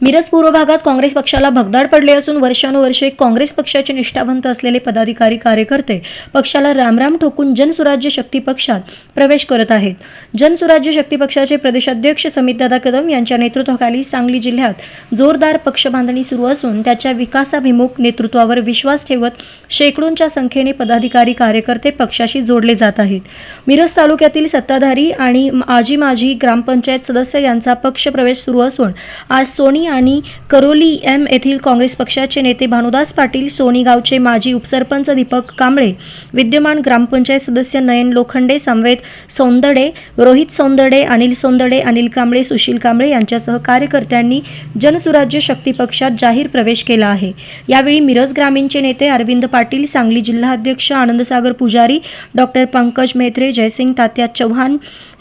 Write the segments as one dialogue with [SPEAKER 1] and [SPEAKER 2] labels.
[SPEAKER 1] मिरज पूर्व भागात काँग्रेस पक्षाला भगदाड पडले असून वर्षानुवर्षे काँग्रेस पक्षाचे निष्ठावंत असलेले पदाधिकारी कार्यकर्ते पक्षाला रामराम ठोकून जनसुराज्य शक्ती पक्षात प्रवेश करत आहेत. जनसुराज्य शक्ती पक्षाचे प्रदेशाध्यक्ष समितदादा कदम यांच्या नेतृत्वाखाली सांगली जिल्ह्यात जोरदार पक्ष बांधणी सुरू असून त्याच्या विकासाभिमुख नेतृत्वावर विश्वास ठेवत शेकडोंच्या संख्येने पदाधिकारी कार्यकर्ते पक्षाशी जोडले जात आहेत. मिरज तालुक्यातील सत्ताधारी आणि आजी माजी ग्रामपंचायत सदस्य यांचा पक्ष प्रवेश सुरू असून आज सोनी आणि करोली एम येथील काँग्रेस पक्षाचे नेते भानुदास पाटील सोनी गावचे माजी उपसरपंच दीपक कांबळे विद्यमान ग्रामपंचायत सदस्य नयन लोखंडे समवेत सौंदडे रोहित सौंदडे अनिल सौंदडे अनिल कांबळे सुशील कांबळे यांच्यासह कार्यकर्त्यांनी जनसुराज्य शक्ती पक्षात जाहीर प्रवेश केला आहे. यावेळी मिरज ग्रामीणचे नेते अरविंद पाटील सांगली जिल्हाध्यक्ष आनंदसागर पुजारी डॉक्टर पंकज मेत्रे जयसिंग तात्या चव्हाण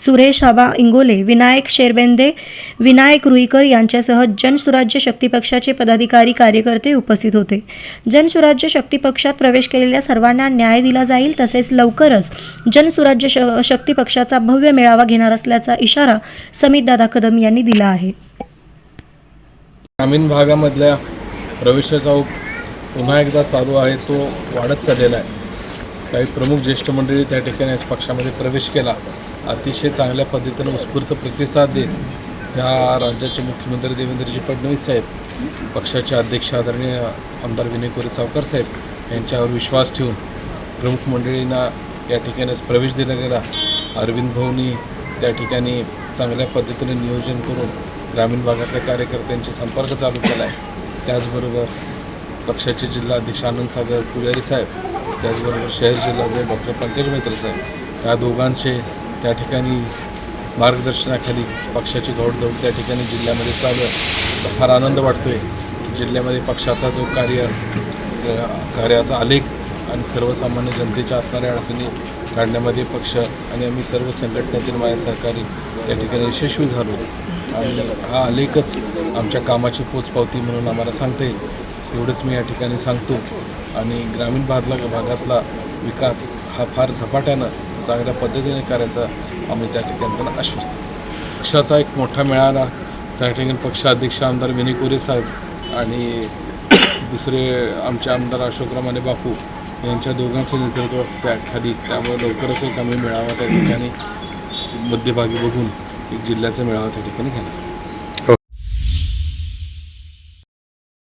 [SPEAKER 1] सुरेश आबा इंगोले विनायक शेरबेंदे विनायक रुईकर यांच्यासह जन जनसुराज्य शक्ती पक्षाचे पदाधिकारी कार्यकर्ते उपस्थित होते. जनसुराज्य शक्ती पक्षात प्रवेश केलेल्या सर्वांना न्याय दिला जाईल तसेच लवकरच जनसुराज्य श शक्ती पक्षाचा भव्य मेळावा घेणार असल्याचा इशारा समितदादा कदम यांनी दिला आहे.
[SPEAKER 2] ग्रामीण भागामधल्या प्रवेशाचा पुन्हा एकदा चालू आहे तो वाढत चाललेला आहे. काही प्रमुख ज्येष्ठ मंडळी त्या ठिकाणी पक्षामध्ये प्रवेश केला. अतिशय चांगल्या पद्धतीनं उत्स्फूर्त प्रतिसाद देत या राज्याचे मुख्यमंत्री देवेंद्रजी फडणवीस साहेब पक्षाचे अध्यक्ष आदरणीय आमदार विनय कोरे सावकर साहेब यांच्यावर विश्वास ठेवून प्रमुख मंडळींना या ठिकाणीच प्रवेश दिला गेला अरविंद भाऊनी त्या ठिकाणी चांगल्या पद्धतीने नियोजन करून ग्रामीण भागातल्या कार्यकर्त्यांशी संपर्क चालू केला आहे. त्याचबरोबर पक्षाचे जिल्हाध्यक्ष आनंद सागर पुजारी साहेब त्याचबरोबर शहर जिल्हाध्यक्ष डॉक्टर पंकज मैत्र साहेब या दोघांचे त्या ठिकाणी मार्गदर्शनाखाली पक्षाची दौडदौड त्या ठिकाणी जिल्ह्यामध्ये चालू आहे. तर फार आनंद वाटतो आहे जिल्ह्यामध्ये पक्षाचा जो कार्य कार्याचा आलेख आणि सर्वसामान्य जनतेच्या असणाऱ्या अडचणी काढण्यामध्ये पक्ष आणि आम्ही सर्व संघटनेतील माझ्या सहकारी त्या ठिकाणी यशस्वी झालो. आणि हा आलेखच आमच्या कामाची पोचपावती म्हणून आम्हाला सांगता येईल. एवढंच मी या ठिकाणी सांगतो. आणि ग्रामीण भागला भागातला विकास हा फार झपाट्यानं चांगल्या पद्धतीने करायचा आम्ही त्या ठिकाणी त्यांना आश्वस्त पक्षाचा एक मोठा मेळावा त्या ठिकाणी पक्षाध्यक्ष आमदार विनय कोरे साहेब आणि दुसरे आमचे आमदार अशोकरामाने बापू यांच्या दोघांचं नेतृत्व त्या खाली त्यामुळे लवकरच एक आम्ही मेळावा त्या ठिकाणी मध्यभागी बघून एक जिल्ह्याचा मेळावा त्या ठिकाणी घेणार.